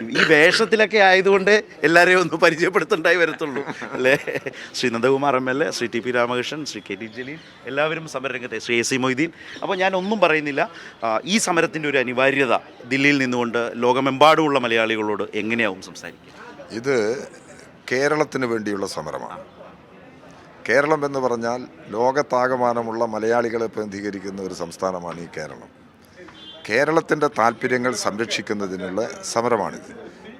ഈ വേഷത്തിലൊക്കെ ആയതുകൊണ്ട് എല്ലാവരെയും ഒന്ന് പരിചയപ്പെടുത്തണ്ടായി വരത്തുള്ളൂ. അല്ലേ? Shri Nandakumar M L A Shri T P Ramakrishnan Shri K T Jaleel എല്ലാവരും സമരരംഗത്തെ ശ്രീ എ സി മൊയ്തീൻ. അപ്പോൾ ഞാൻ ഒന്നും പറയുന്നില്ല. ഈ സമരത്തിന്റെ ഒരു അനിവാര്യത ദില്ലിയിൽ നിന്നുകൊണ്ട് ലോകമെമ്പാടുമുള്ള മലയാളികളോട് എങ്ങനെയാവും സംസാരിക്കുക? ഇത് കേരളത്തിന് വേണ്ടിയുള്ള സമരമാണ്. കേരളം എന്ന് പറഞ്ഞാൽ ലോകത്താകമാനമുള്ള മലയാളികളെ പ്രതിനിധീകരിക്കുന്ന ഒരു സംസ്ഥാനമാണ് ഈ കേരളം. കേരളത്തിന്റെ താല്പര്യങ്ങൾ സംരക്ഷിക്കുന്നതിനുള്ള സമരമാണിത്.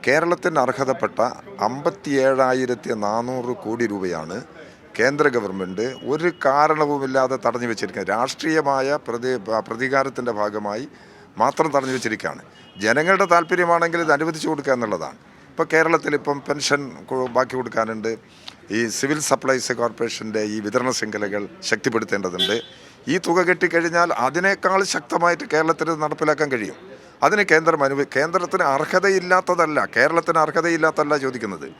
കേരളത്തിന് അർഹതപ്പെട്ട അമ്പത്തിയേഴായിരത്തി നാനൂറ് കോടി രൂപയാണ് കേന്ദ്ര ഗവൺമെന്റ് ഒരു കാരണവുമില്ലാതെ തടഞ്ഞു വെച്ചിരിക്കുന്നത്. രാഷ്ട്രീയമായ പ്രതി പ്രതികാരത്തിന്റെ ഭാഗമായി മാത്രം തടഞ്ഞു വെച്ചിരിക്കുകയാണ്. ജനങ്ങളുടെ താല്പര്യമാണെങ്കിൽ ഇത് അനുവദിച്ചു കൊടുക്കുക എന്നുള്ളതാണ്. ഇപ്പോൾ കേരളത്തിൽ ഇപ്പം പെൻഷൻ ബാക്കി കൊടുക്കാനുണ്ട്. ഈ സിവിൽ സപ്ലൈസ് കോർപ്പറേഷന്റെ ഈ വിതരണ ശൃംഖലകൾ ശക്തിപ്പെടുത്തേണ്ടതുണ്ട്. ഈ തുക കെട്ടിക്കഴിഞ്ഞാൽ അതിനേക്കാൾ ശക്തമായിട്ട് കേരളത്തിന് നടപ്പിലാക്കാൻ കഴിയും. അതിന് കേന്ദ്രം അനുവ കേന്ദ്രത്തിന് അർഹതയില്ലാത്തതല്ല കേരളത്തിന് അർഹതയില്ലാത്തതല്ല ചോദിക്കുന്നത്.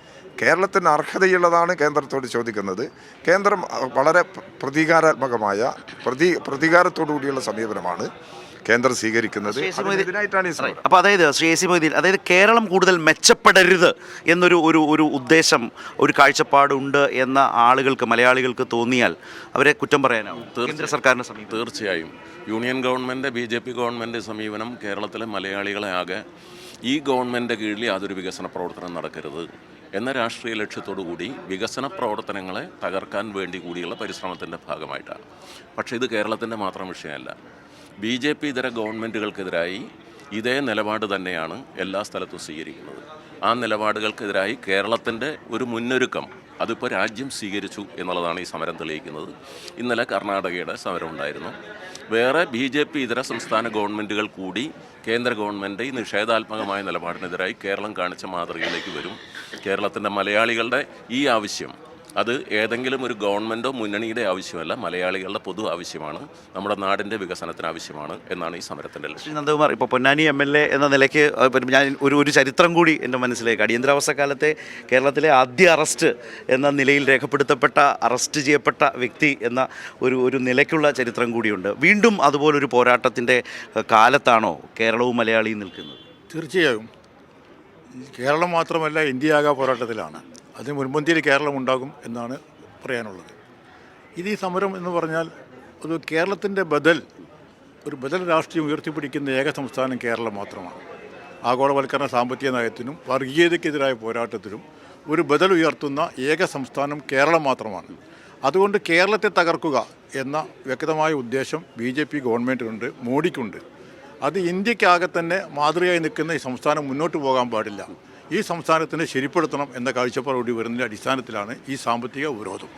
കേരളത്തിന് അർഹതയുള്ളതാണ് കേന്ദ്രത്തോട് ചോദിക്കുന്നത്. കേന്ദ്രം വളരെ പ്ര- പ്രതികാരാത്മകമായ പ്രതി പ്രതികാരത്തോടു കൂടിയുള്ള സമീപനമാണ്. കേന്ദ്രം സ്വീകരിക്കുന്നത് അതിനെതിരായിട്ടാണ് ഈ സമരം. അപ്പോൾ അതായത് ശ്രീ എ സി മൊയ്തീൻ അതായത് കേരളം കൂടുതൽ മെച്ചപ്പെടരുത് എന്നൊരു ഒരു ഒരു ഉദ്ദേശം ഒരു കാഴ്ചപ്പാടുണ്ട് എന്ന ആളുകൾക്ക് മലയാളികൾക്ക് തോന്നിയാൽ അവരെ കുറ്റം പറയാനാവും. കേന്ദ്ര സർക്കാരിനെ സമീപം തീർച്ചയായും. Union government B J P government സമീപനം കേരളത്തിലെ മലയാളികളെ ആകെ ഈ ഗവൺമെന്റ് കീഴിൽ യാതൊരു വികസന പ്രവർത്തനം നടക്കരുത് എന്ന രാഷ്ട്രീയ ലക്ഷ്യത്തോടു കൂടി വികസന പ്രവർത്തനങ്ങളെ തകർക്കാൻ വേണ്ടി കൂടിയുള്ള പരിശ്രമത്തിന്റെ ഭാഗമായിട്ടാണ്. പക്ഷേ ഇത് കേരളത്തിന്റെ മാത്രം വിഷയമല്ല. ബി ജെ പി ഇതര ഗവൺമെന്റുകൾക്കെതിരായി ഇതേ നിലപാട് തന്നെയാണ് എല്ലാ സ്ഥലത്തും സ്വീകരിക്കുന്നത്. ആ നിലപാടുകൾക്കെതിരായി കേരളത്തിന്റെ ഒരു മുന്നൊരുക്കം അതിപ്പോൾ രാജ്യം സ്വീകരിച്ചു എന്നുള്ളതാണ് ഈ സമരം തെളിയിക്കുന്നത്. ഇന്നലെ കർണാടകയുടെ സമരം ഉണ്ടായിരുന്നു. വേറെ ബി ജെ പി ഇതര സംസ്ഥാന ഗവൺമെന്റുകൾ കൂടി കേന്ദ്ര ഗവൺമെന്റ് ഈ നിഷേധാത്മകമായ നിലപാടിനെതിരായി കേരളം കാണിച്ച മാതൃകയിലേക്ക് വരും. കേരളത്തിന്റെ മലയാളികളുടെ ഈ ആവശ്യം അത് ഏതെങ്കിലും ഒരു ഗവൺമെന്റോ മുന്നണിയുടെ ആവശ്യമല്ല മലയാളികളുടെ പൊതു ആവശ്യമാണ് നമ്മുടെ നാടിന്റെ വികസനത്തിന് ആവശ്യമാണ് എന്നാണ് ഈ സമരത്തിന്റെ ലക്ഷ്യം. ശ്രീ നന്ദകുമാർ ഇപ്പോൾ പൊന്നാനി എം എൽ എ എന്ന നിലയ്ക്ക് ഞാൻ ഒരു ഒരു ചരിത്രം കൂടി എന്റെ മനസ്സിലേക്ക് അടിയന്തരാവസ്ഥ കാലത്തെ കേരളത്തിലെ ആദ്യ അറസ്റ്റ് എന്ന നിലയിൽ രേഖപ്പെടുത്തപ്പെട്ട അറസ്റ്റ് ചെയ്യപ്പെട്ട വ്യക്തി എന്ന ഒരു ഒരു നിലയ്ക്കുള്ള ചരിത്രം കൂടിയുണ്ട്. വീണ്ടും അതുപോലൊരു പോരാട്ടത്തിന്റെ കാലത്താണോ കേരളവും മലയാളിയും നിൽക്കുന്നത്? തീർച്ചയായും. കേരളം മാത്രമല്ല ഇന്ത്യയാകാ പോരാട്ടത്തിലാണ്. അതിന് മുൻപന്തിയിൽ കേരളം ഉണ്ടാകും എന്നാണ് പറയാനുള്ളത്. ഇത് ഈ സമരം എന്ന് പറഞ്ഞാൽ ഒരു കേരളത്തിന്റെ ബദൽ ഒരു ബദൽ രാഷ്ട്രീയം ഉയർത്തിപ്പിടിക്കുന്ന ഏക സംസ്ഥാനം കേരളം മാത്രമാണ്. ആഗോളവൽക്കരണ സാമ്പത്തിക നയത്തിനും വർഗീയതയ്ക്കെതിരായ പോരാട്ടത്തിനും ഒരു ബദൽ ഉയർത്തുന്ന ഏക സംസ്ഥാനം കേരളം മാത്രമാണ്. അതുകൊണ്ട് കേരളത്തെ തകർക്കുക എന്ന വ്യക്തമായ ഉദ്ദേശം ബി ജെ പി ഗവൺമെന്റിനുണ്ട് മോഡിക്കുണ്ട്. അത് ഇന്ത്യക്കാകെ തന്നെ മാതൃകയായി നിൽക്കുന്ന ഈ സംസ്ഥാനം മുന്നോട്ട് പോകാൻ പാടില്ല. ഈ സംസ്ഥാനത്തിനെ ശരിപ്പെടുത്തണം എന്ന കാഴ്ചപ്പാടോടി വരുന്നതിന്റെ അടിസ്ഥാനത്തിലാണ് ഈ സാമ്പത്തിക ഉപരോധം.